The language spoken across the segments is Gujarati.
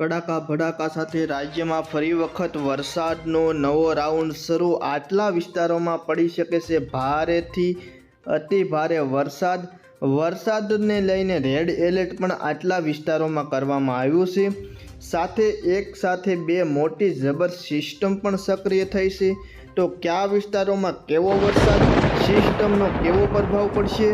કડાકા ભડાકા સાથે રાજ્યમાં ફરી વખત વરસાદનો નવો રાઉન્ડ શરૂ. આટલા વિસ્તારોમાં પડી શકે છે ભારેથી અતિ ભારે વરસાદ. વરસાદને લઈને રેડ એલર્ટ પણ આટલા વિસ્તારોમાં કરવામાં આવ્યું છે. સાથે એક સાથે બે મોટી જબર સિસ્ટમ પણ સક્રિય થઈ છે. તો કયા વિસ્તારોમાં કેવો વરસાદ, સિસ્ટમનો કેવો પ્રભાવ પડશે?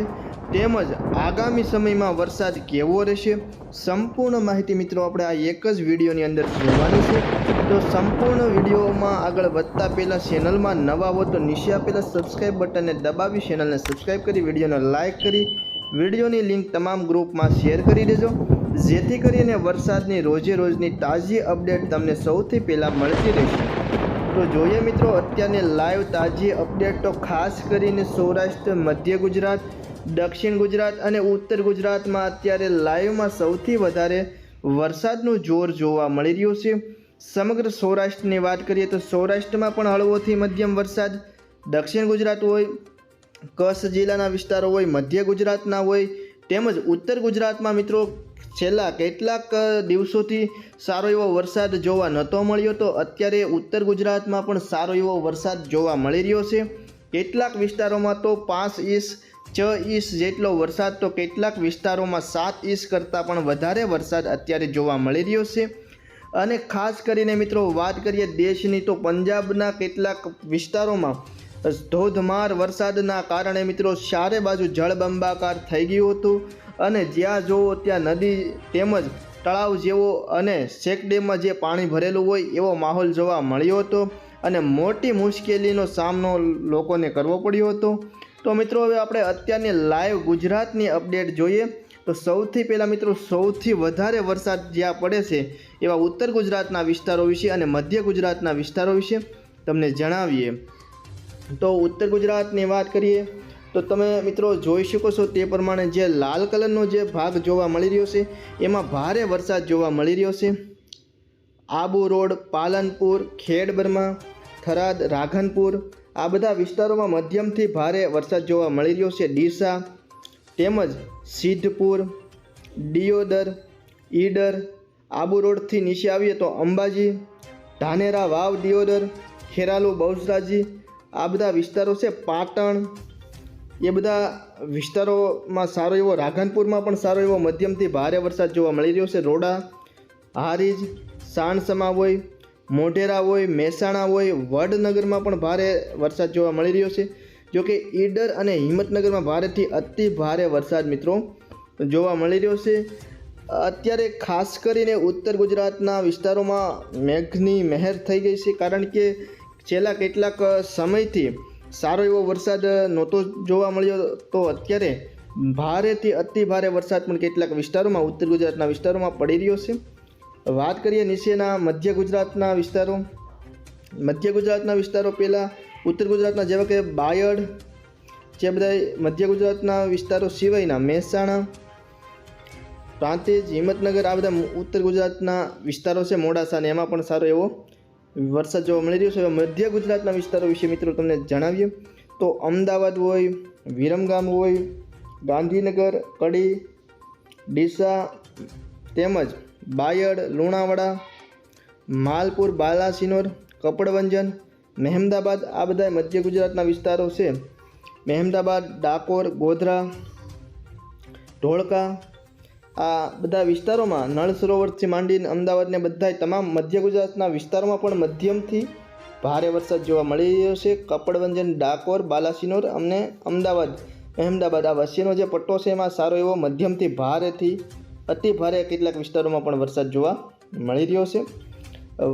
તેમજ આગામી સમયમાં વરસાદ કેવો રહેશે સંપૂર્ણ માહિતી મિત્રો આપણે આ એક જ વિડીયોની અંદર જોવાની છે. તો સંપૂર્ણ વિડીયોમાં આગળ વધતા પહેલાં ચેનલમાં નવા હો તો નીચે આપેલા સબસ્ક્રાઈબ બટનને દબાવી ચેનલને સબસ્ક્રાઈબ કરી, વિડીયોને લાઇક કરી, વિડીયોની લિંક તમામ ગ્રુપમાં શેર કરી દેજો. જેથી કરીને વરસાદની રોજે રોજની તાજી અપડેટ તમને સૌથી પહેલાં મળતી રહેશે. તો જોઈએ મિત્રો, અત્યારની લાઈવ તાજી અપડેટ તો ખાસ કરીને સૌરાષ્ટ્ર, મધ્ય ગુજરાત દક્ષિણ ગુજરાત અને ઉત્તર ગુજરાતમાં અત્યારે લાઈવમાં સૌથી વધારે વરસાદનું જોર જોવા મળી રહ્યું છે. સમગ્ર સૌરાષ્ટ્રની વાત કરીએ તો સૌરાષ્ટ્રમાં પણ હળવોથી મધ્યમ વરસાદ. દક્ષિણ ગુજરાત હોય, કચ્છ જિલ્લાના વિસ્તારો હોય, મધ્ય ગુજરાતના હોય, તેમજ ઉત્તર ગુજરાતમાં મિત્રો છેલ્લા કેટલાક દિવસોથી સારો એવો વરસાદ જોવા નહોતો મળ્યો તો અત્યારે ઉત્તર ગુજરાતમાં પણ સારો એવો વરસાદ જોવા મળી રહ્યો છે. કેટલાક વિસ્તારોમાં તો પાંચ ઇંચ છ ઇંચ જેટલો વરસાદ તો કેટલાક વિસ્તારોમાં સાત ઇંચ કરતાં પણ વધારે વરસાદ અત્યારે જોવા મળી રહ્યો છે. અને ખાસ કરીને મિત્રો વાત કરીએ દેશની તો પંજાબના કેટલાક વિસ્તારોમાં ધોધમાર વરસાદના કારણે મિત્રો ચારે બાજુ જળબંબાકાર થઈ ગયું હતું. અને જ્યાં જુઓ ત્યાં નદી તેમજ તળાવ જેવો અને શેક ડેમમાં જે પાણી ભરેલું હોય એવો માહોલ જોવા મળ્યો હતો. અને મોટી મુશ્કેલીનો સામનો લોકોને કરવો પડ્યો હતો. તો મિત્રો, હવે આપણે અત્યારની લાઈવ ગુજરાતની અપડેટ જોઈએ. તો સૌથી પહેલાં મિત્રો, સૌથી વધારે વરસાદ જ્યાં પડે છે, એવા ઉત્તર ગુજરાતના વિસ્તારો વિશે અને મધ્ય ગુજરાતના વિસ્તારો વિશે તમને જણાવીએ. તો ઉત્તર ગુજરાતની વાત કરીએ, તો તમે મિત્રો જોઈ શકો છો તે પ્રમાણે જે લાલ કલરનો જે ભાગ જોવા મળી રહ્યો છે, એમાં ભારે વરસાદ જોવા મળી રહ્યો છે. આબુ રોડ, પાલનપુર ખેડબર્મા થરાદ, રાઘનપુર આ બધા વિસ્તારોમાં મધ્યમથી ભારે વરસાદ જોવા મળી રહ્યો છે. ડીસા તેમજ સિદ્ધપુર, દિયોદર, ઈડર, આબુ રોડથી નીચે આવીએ તો અંબાજી, ધાનેરા, વાવ ડિયોદર ખેરાલુ બહુજરાજી આ બધા વિસ્તારો છે. પાટણ એ બધા વિસ્તારોમાં સારો એવો, રાધનપુરમાં પણ સારો એવો મધ્યમથી ભારે વરસાદ જોવા મળી રહ્યો છે. રોડા, હારીજ સાણ હોય મોઢેરા હોય, મહેસાણા હોય, વડનગરમાં પણ ભારે વરસાદ જોવા મળી રહ્યો છે. જો કે ઈડર અને હિંમતનગરમાં ભારેથી અતિ ભારે વરસાદ મિત્રો જોવા મળી રહ્યો છે. અત્યારે ખાસ કરીને ઉત્તર ગુજરાતના વિસ્તારોમાં મેઘની મહેર થઈ ગઈ છે, કારણ કે છેલ્લા કેટલાક સમયથી સારો એવો વરસાદ નહોતો જોવા મળ્યો તો અત્યારે ભારેથી અતિ ભારે વરસાદ પણ કેટલાક વિસ્તારોમાં, ઉત્તર ગુજરાતના વિસ્તારોમાં પડી રહ્યો છે. વાત કરીએ નીચેના મધ્ય ગુજરાતના વિસ્તારો. મધ્ય ગુજરાતના વિસ્તારો પહેલાં, ઉત્તર ગુજરાતના જેવા કે બાયડ, જે બધા મધ્ય ગુજરાતના વિસ્તારો સિવાયના મહેસાણા પ્રાંતિજ હિંમતનગર, આ બધા ઉત્તર ગુજરાતના વિસ્તારો છે મોડાસા અને એમાં પણ સારો એવો વરસાદ જોવા મળી રહ્યો છે. હવે મધ્ય ગુજરાતના વિસ્તારો વિશે મિત્રો તમને જણાવીએ. તો અમદાવાદ હોય, વિરમગામ હોય, ગાંધીનગર, કડી, ડીસા તેમજ બાયડ, લુણાવાડા, માલપુર, બાલાસિનોર, કપડવંજન, મહેમદાબાદ, આ બધા મધ્ય ગુજરાતના વિસ્તારો છે. મહેમદાબાદ, ડાકોર, ગોધરા ધોળકા આ બધા વિસ્તારોમાં નળ સરોવરથી માંડીને અમદાવાદને બધા તમામ મધ્ય ગુજરાતના વિસ્તારોમાં પણ મધ્યમથી ભારે વરસાદ જોવા મળી રહ્યો છે. કપડવંજન, ડાકોર, બાલાસિનોર અને અમદાવાદ. અહેમદાબાદ આ વચ્ચેનો જે પટ્ટો છે એમાં સારો એવો મધ્યમથી ભારેથી અતિ ભારે કેટલાક વિસ્તારોમાં પણ વરસાદ જોવા મળી રહ્યો છે.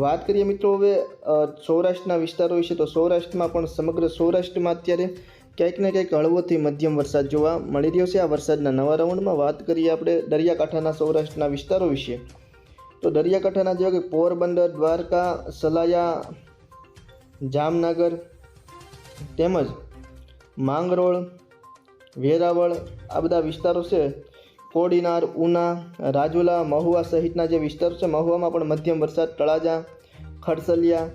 વાત કરીએ મિત્રો હવે સૌરાષ્ટ્રના વિસ્તારો વિશે, તો સૌરાષ્ટ્રમાં પણ સમગ્ર સૌરાષ્ટ્રમાં અત્યારે ક્યાંક ને ક્યાંક હળવોથી મધ્યમ વરસાદ જોવા મળી રહ્યો છે. આ વરસાદના નવા રાઉન્ડમાં વાત કરીએ આપણે દરિયાકાંઠાના સૌરાષ્ટ્રના વિસ્તારો વિશે. તો દરિયાકાંઠાના જેવા કે પોરબંદર, દ્વારકા, સલાયા, જામનગર તેમજ માંગરોળ, વેરાવળ આ બધા વિસ્તારો છે. કોડીનાર ઉના, રાજુલા, મહુવા સહિતના જે વિસ્તારો છે, મહુવામાં પણ મધ્યમ વરસાદ, તળાજા, ખડસલિયા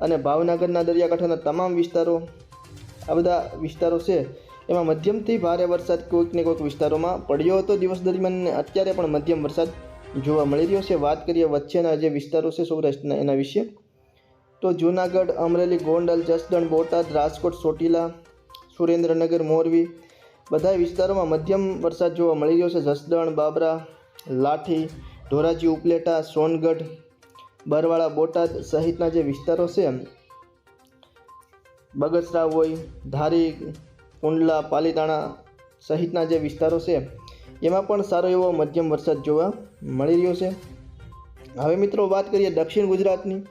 અને ભાવનગરના દરિયાકાંઠાના તમામ વિસ્તારો, આ બધા વિસ્તારો છે, એમાં મધ્યમથી ભારે વરસાદ કોઈક ને કોઈક વિસ્તારોમાં પડ્યો હતો. દિવસ દરમિયાન અત્યારે પણ મધ્યમ વરસાદ જોવા મળી રહ્યો છે. વાત કરીએ વચ્ચેના જે વિસ્તારો છે, સૌરાષ્ટ્રના એના વિશે, તો જૂનાગઢ, અમરેલી, ગોંડલ, જસદણ, બોટાદ, રાજકોટ, ચોટીલા, સુરેન્દ્રનગર, મોરબી બધા વિસ્તારોમાં મધ્યમ વરસાદ જોવા મળી રહ્યો છે. જસદણ, બાબરા, લાઠી, ધોરાજી, ઉપલેટા, સોનગઢ, બરવાળા, બોટાદ સહિતના જે વિસ્તારો છે બગસરા હોય ધારી, કુંડલા, પાલીતાણા સહિતના જે વિસ્તારો છે, એમાં પણ સારો એવો મધ્યમ વરસાદ જોવા મળી રહ્યો છે. હવે મિત્રો વાત કરીએ દક્ષિણ ગુજરાતની.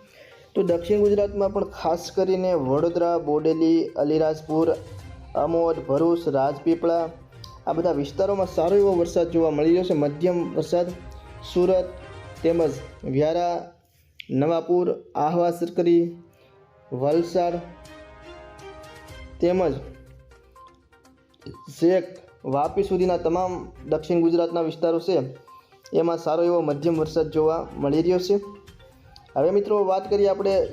તો દક્ષિણ ગુજરાતમાં પણ ખાસ કરીને વડોદરા, બોડેલી, અલીરાજપુર અમોદ ભરૂચ, રાજપીપળા. આ બધા વિસ્તારોમાં સારો એવો વરસાદ જોવા મળી રહ્યો છે. મધ્યમ વરસાદ, સુરત તેમજ વ્યારા, નવાપુર, આહવા સરકરી, વલસાડ તેમજ શેખ વાપી સુધીના તમામ દક્ષિણ ગુજરાતના વિસ્તારો છે. એમાં સારો એવો મધ્યમ વરસાદ જોવા મળી રહ્યો છે. હવે મિત્રો વાત કરીએ આપણે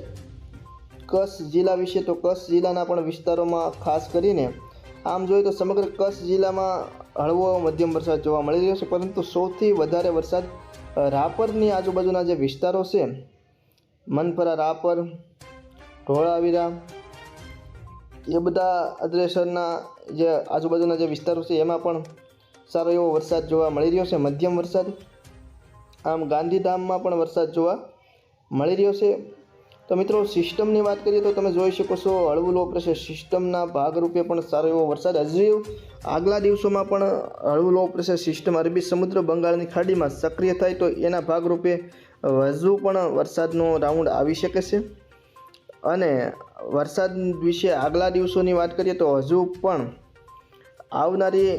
કચ્છ જિલ્લા વિશે તો કચ્છ જિલ્લાના પણ વિસ્તારોમાં ખાસ કરીને આમ જોઈએ તો સમગ્ર કચ્છ જિલ્લામાં હળવો મધ્યમ વરસાદ જોવા મળી રહ્યો છે, પરંતુ સૌથી વધારે વરસાદ રાપરની આજુબાજુના જે વિસ્તારો છે, મનપરા રાપર ઢોળાવીરા એ બધા અદ્રેસરના જે આજુબાજુના જે વિસ્તારો છે, એમાં પણ સારો એવો વરસાદ જોવા મળી રહ્યો છે, મધ્યમ વરસાદ. આમ ગાંધીધામમાં પણ વરસાદ જોવા મળી રહ્યો છે. તો મિત્રો, સિસ્ટમની વાત કરીએ તો તમે જોઈ શકો છો, હળવું લો પ્રેશર સિસ્ટમના ભાગરૂપે પણ સારો એવો વરસાદ. હજુ આગલા દિવસોમાં પણ હળવું લો પ્રેશર સિસ્ટમ અરબી સમુદ્ર બંગાળની ખાડીમાં સક્રિય થાય તો એના ભાગરૂપે હજુ પણ વરસાદનો રાઉન્ડ આવી શકે છે. અને વરસાદ વિશે આગલા દિવસોની વાત કરીએ તો હજુ પણ આવનારી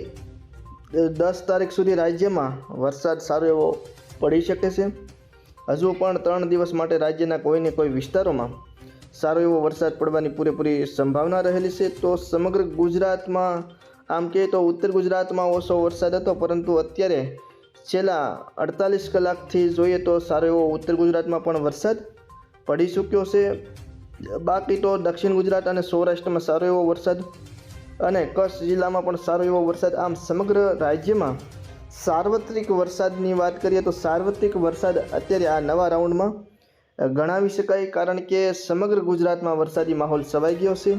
દસ તારીખ સુધી રાજ્યમાં વરસાદ સારો એવો પડી શકે છે. હજુ પણ ત્રણ દિવસ માટે રાજ્યના કોઈને કોઈ વિસ્તારોમાં સારો એવો વરસાદ પડવાની પૂરેપૂરી સંભાવના રહેલી છે. તો સમગ્ર ગુજરાતમાં, આમ કહે તો ઉત્તર ગુજરાતમાં ઓછો વરસાદ હતો, પરંતુ અત્યારે છેલ્લા અડતાલીસ કલાકથી જોઈએ તો સારો એવો ઉત્તર ગુજરાતમાં પણ વરસાદ પડી ચૂક્યો છે. બાકી તો દક્ષિણ ગુજરાત અને સૌરાષ્ટ્રમાં સારો એવો વરસાદ અને કચ્છ જિલ્લામાં પણ સારો એવો વરસાદ આમ સમગ્ર રાજ્યમાં સાર્વત્રિક વરસાદની વાત કરીએ તો સાર્વત્રિક વરસાદ અત્યારે આ નવા રાઉન્ડમાં ગણાવી શકાય કારણ કે સમગ્ર ગુજરાતમાં વરસાદી માહોલ છવાઈ ગયો છે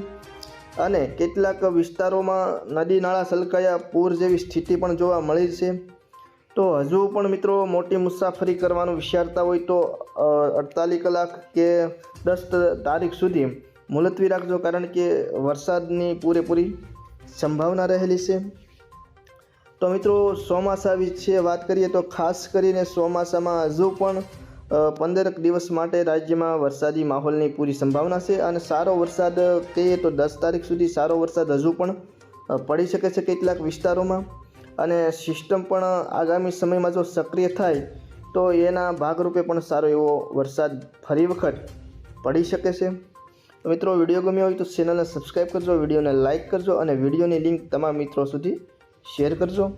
અને કેટલાક વિસ્તારોમાં નદી નાળા સલકાયા પૂર જેવી સ્થિતિ પણ જોવા મળી છે. તો હજુ પણ મિત્રો મોટી મુસાફરી કરવાનું વિચારતા હોય તો અડતાલીસ કલાક કે દસ તારીખ સુધી મુલતવી રાખજો કારણ કે વરસાદની પૂરેપૂરી સંભાવના રહેલી છે. તો મિત્રો ચોમાસા વિશે વાત કરીએ તો ખાસ કરીને ચોમાસામાં હજુ પણ પંદરક દિવસ માટે રાજ્યમાં વરસાદી માહોલની પૂરી સંભાવના છે અને સારો વરસાદ કહીએ તો દસ તારીખ સુધી સારો વરસાદ હજુ પણ પડી શકે છે કેટલાક વિસ્તારોમાં. અને સિસ્ટમ પણ આગામી સમયમાં જો સક્રિય થાય, તો એના ભાગરૂપે પણ સારો એવો વરસાદ ફરી વખત પડી શકે છે. મિત્રો, વીડિયો ગમ્યો હોય તો ચેનલને સબસ્ક્રાઈબ કરજો, વિડીયોને લાઇક કરજો અને વિડીયોની લિંક તમામ મિત્રો સુધી શેર કરજો.